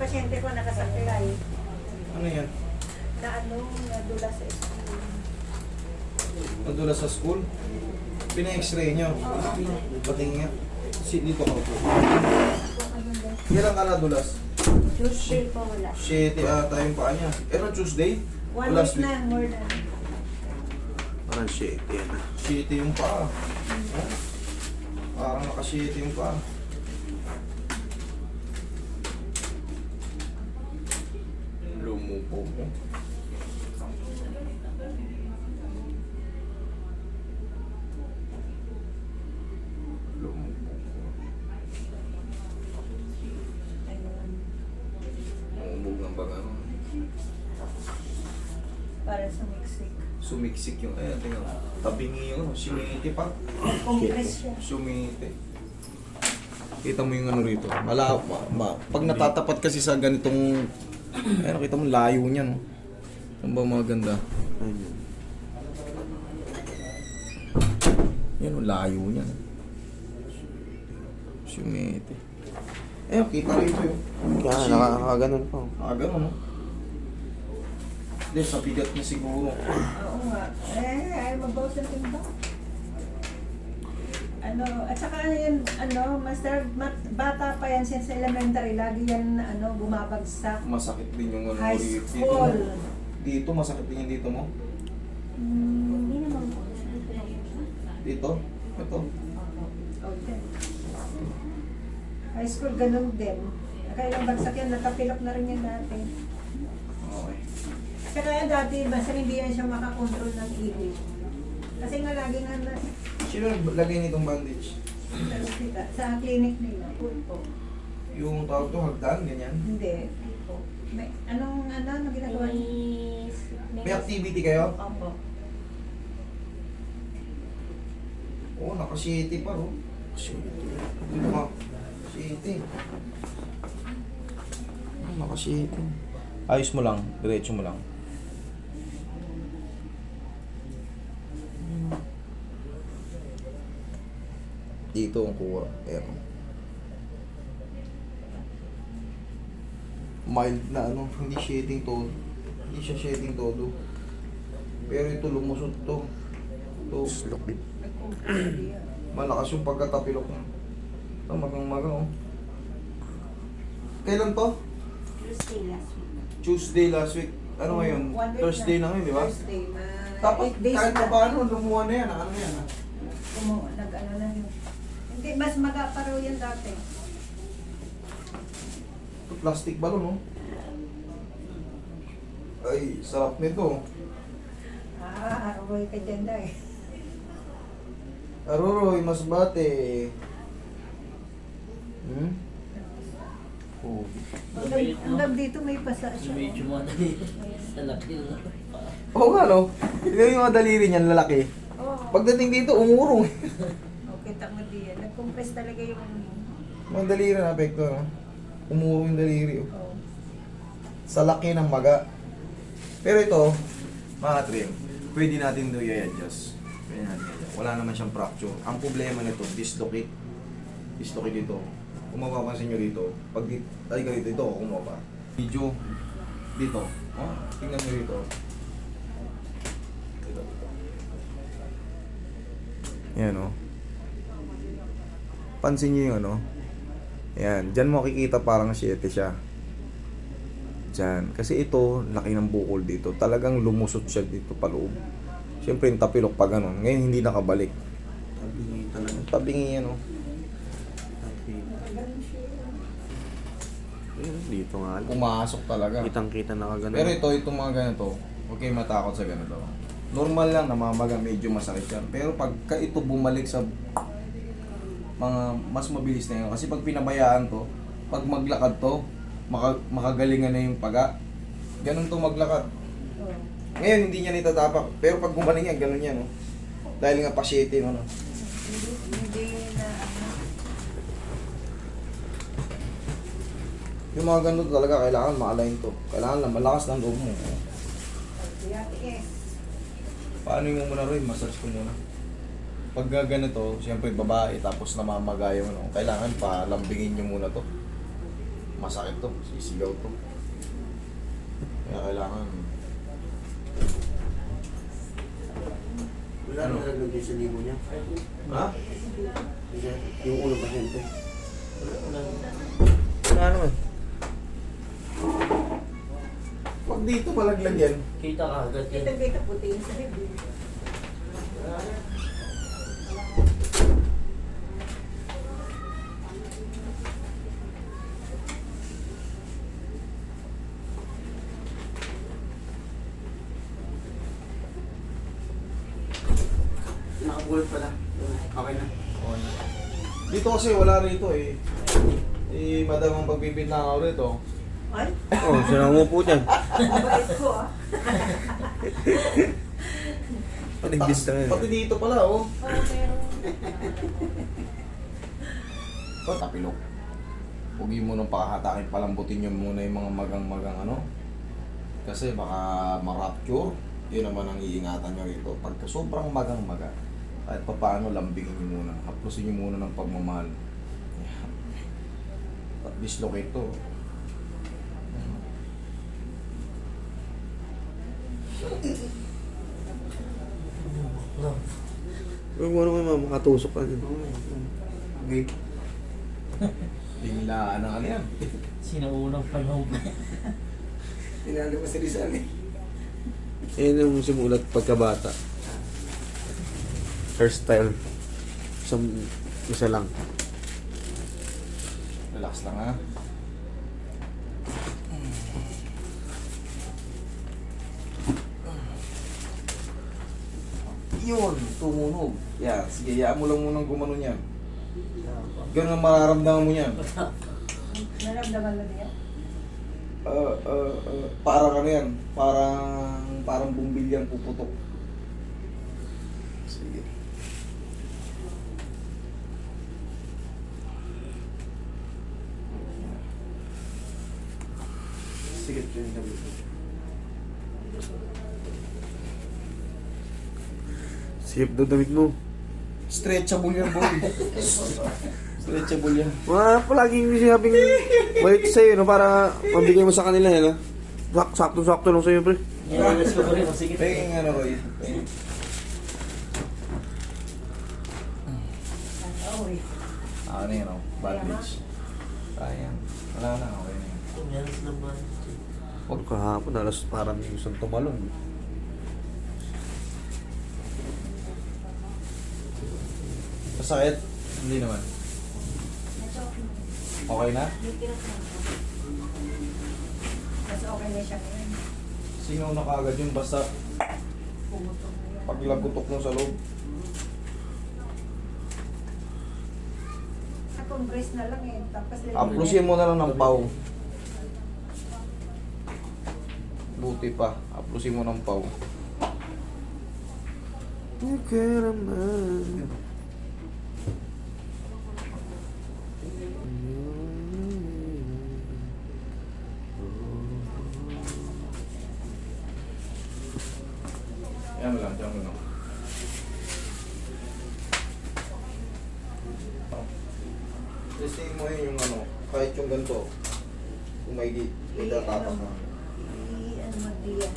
pasyente ko nakasaklay Ano yan? na ano, nadula sa school. Nadula sa school? Pina-x-ray nyo? Patingin nga. Si, dito ka po. Kailan ka nadulas? Tuesday po wala. 7 ata yung paa niya. Pero Tuesday? One week na, more than. Parang shit yan. 7 yung paa. Parang naka-7 yung paa. Lumupo mo. Lumupo ko. Ayun. Umubog ng baga mo. Para sa Mexico. Sumiksik yung, ayan, tingnan. Tabingi yung, ano, simiti pa. Compress siya. Sumite. Kita mo yung ano rito. Mala, ma, ma- pag natatapat kasi sa ganitong, ayun, kita mo layo niya, no? Ano ba mga ganda? Ayun. Yan, ang layo niya. no? Sumite. Ayun, kita rito yun. Kaya naka, nakaganon pa. Ah, ganun, no? Hindi, sa bigat niya siguro. Oo nga. Eh, ay mabawas ang timba. Ano, at saka ano yun, ano, master, mat, bata pa yan siya sa elementary, lagi yan, ano, bumabagsak. Masakit din yung ano High rito. school. Dito, masakit din yung dito mo. Hmm, hindi naman po. Dito. Ito. Okay. High school, ganun din. Kailang bagsak yan, natapilok na rin yan dati. Okay. Kaya dati, basta hindi yan siya makakontrol ng ibig. Kasi nga lagi nga na, Sino naglagay nitong bandage? sa, ospital, sa clinic nila, po. Yung tawag to, hagdan, ganyan. Hindi. po. May, anong, ano, ano ginagawa niyo? May activity kayo? Opo. Oo, naka-city pa, oh. Dito ka. City. Ah, naka-city. Ayos mo lang, diretso mo lang. Dito ang kuha. Ayan. Mild na ano, hindi shading todo. Hindi siya shading todo. Pero ito lumusot to. To. Malakas yung pagkatapilok mo. Ito, magang magang oh. Kailan to? Tuesday last week. Tuesday last week. Ano ngayon? Thursday na ngayon, di ba? Thursday na. Days kahit na. pa paano, lumuha na yan. Ano na yan? ah? Na yun. Hindi, mas magaparaw yan dati. Ito, plastic balon, oh. Ay, sarap nito. Ah, aroy ka dyan daw eh. Aruroy, mas bate. Hmm? Oh. Hanggang, hanggang dito may pasa siya. Medyo madali sa laki na. Oo nga, no? Yung mga daliri niyan, lalaki. Oo. Pagdating dito, umurong. Nag-compress talaga yung... mga daliri na apekto, no? Umurong yung daliri, oh. Oh. sa laki ng maga. Pero ito, mga trim, pwede natin ito i-adjust. Pwede natin i-adjust. Wala naman siyang fracture. Ang problema nito, dislocate. Dislocate dito. Kung mapapansin nyo dito, pag di, ay ka dito, ito, kumuha pa. Video, dito. Oh, tingnan nyo. Dito, dito. Yan, oh. Pansin nyo yung ano. Yan, dyan mo makikita parang 7 siya. Diyan. Kasi ito, laki ng bukol dito. Talagang lumusot siya dito paloob. Siyempre yung tapilok pa ganun. Ngayon hindi nakabalik. Tabingi talaga. Tabingi yan. Ayun, Dito nga lang. Pumasok talaga. Kitang-kita nakaganon. Pero ito, itong mga ganito, huwag kayong matakot sa ganito. Normal lang, namamaga, medyo masakit yan. Pero pagka ito bumalik sa mga mas mabilis na yun. Kasi pag pinabayaan to, pag maglakad to, maka, makagalingan na yung paga. Ganun to maglakad. Ngayon, hindi niya nitatapak. Pero pag gumaling yan, ganun yan. No? Dahil nga pasyete, no? no? Hindi, na ano. Yung mga ganun talaga, kailangan ma-align to. Kailangan lang malakas ng loob mo. Paano mo muna rin? Massage ko muna. Pag ganito, siyempre babae, tapos namamaga yung ano, kailangan pa lambingin nyo muna to. Masakit to, sisigaw to. Kaya kailangan, Wala Ano? nang nalagay sa libo niya. ha? Yung ulo pasyente. Wala. Wala naman. Pag dito malaglag yan, Kita ka agad yan. Kita-kita puti yung sa bibig. Nakapulot pala. Okay na. Dito kasi wala rito eh. Eh, madam ang pagbibintang ako rito. Ay, Oo, oh, siya nang umupo dyan. mabait ko ah. Panigdis na Pati dito pala oh. Oo, pero... Ito, tapilok. Huwag mo nung pakahatakin, palambutin nyo muna yung mga magang-magang ano. Kasi baka ma-rupture. Yun naman ang iingatan nyo rito. Pagka sobrang magang-maga, kahit pa paano lambingin nyo muna. Haplusin nyo muna ng pagmamahal. At dislocate to. Huwag mo naman ma'am, makatusok ka din. Okay. Biglaan ng ano yan. Sinaunang panahon pa. Tinalo ko si Rizal eh. Yan yung simulat pagkabata. Hairstyle. Isang, isa lang. Relax lang ha. Yun, tumunog. Yan, sige, hayaan mo lang munang gumano yan. Ganun ang mararamdaman mo yan. Naramdaman mo niya? Uh, uh, uh, parang ano yan, parang, parang bumbilyang puputok. Sige, yun sabi ko. Sip daw damit mo. Stretchable yan, boy. Stretchable yan. Wala palagi yung sinabing balik sa'yo, no? Para mabigay mo sa kanila, eh, no? Sak sakto-sakto lang sa'yo, pre. Yan, let's go rin. Sige. Penging ano. Oo eh. Ah, ano yan, oh? Bandage. Ayan. Wala na, okay na yan. Naman. Huwag kahapon, alas parang yung isang tumalong. Masakit? Hindi naman. Okay na? Mas okay na siya ngayon. Singaw na kaagad yun basta paglagutok mo sa loob. Na-compress na lang eh. Tapos Aplusin mo na lang ng pau. Buti pa. Aplusin mo ng pau. Naman. Yan mo lang, yan mo lang. Testing mo yun yung ano, kahit yung ganito. Kung may di, may tatatak na. I- ano mag-diyan.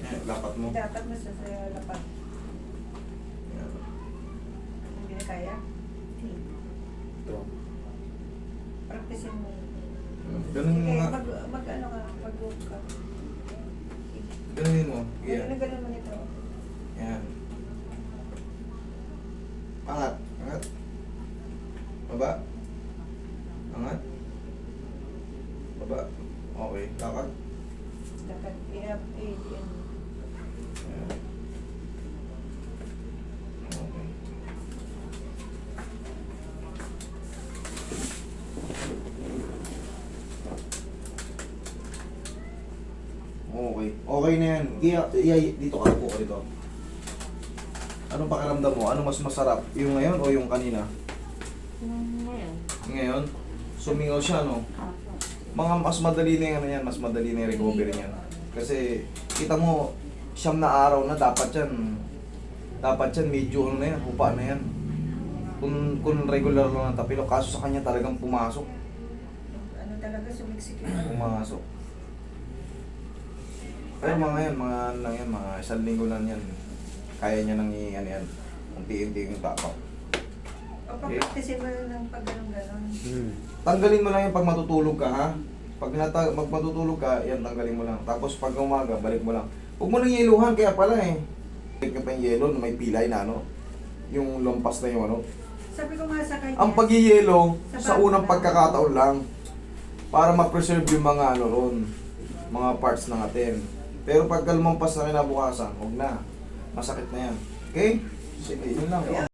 Yan, Lapat mo. Dapat mo sa sa lapat. Yan. Hindi na kaya. Ito. Practicein mo. Ganun mo nga. mag, mag ano ka, mag-walk ka. Ganunin mo. Yan. na ganun mo nito. Yan. Okay. Na yan. Iya, iya, dito ka po dito. Anong pakiramdam mo? Ano mas masarap? Yung ngayon o yung kanina? Ngayon. Ngayon, sumingaw siya, no? Mga mas madali na yung ano yan, mas madali na yung recovery niyan. Kasi, kita mo, siyam na araw na dapat yan, Dapat yan, medyo ano na yan, hupa na yan. Kung, kung regular lang ang tapilok, kaso sa kanya talagang pumasok. Ano talaga sumiksik yun. Pumasok. Pero mga yan, mga ano lang yan, mga isang linggo lang yan. Kaya niya nang i- ano yan, unti-unti yung tapak. O pag-practicein mo ng pag ganon Hmm. Tanggalin mo lang yan pag matutulog ka, ha? Pag nata pag matutulog ka, yan tanggalin mo lang. Tapos pag umaga, balik mo lang. Huwag mo nang yeluhan, kaya pala eh. Balik ka pa yung yelo may pilay na ano. Yung lampas na yung ano. Sabi ko nga sa kanya, Ang pag-yelo, Sa sa unang pagkakataon lang. Para ma-preserve yung mga ano ron. Mga parts natin. Pero pag lumampas na kinabukasan, huwag na. Masakit na yan. Okay? Sige, yun lang. Kaya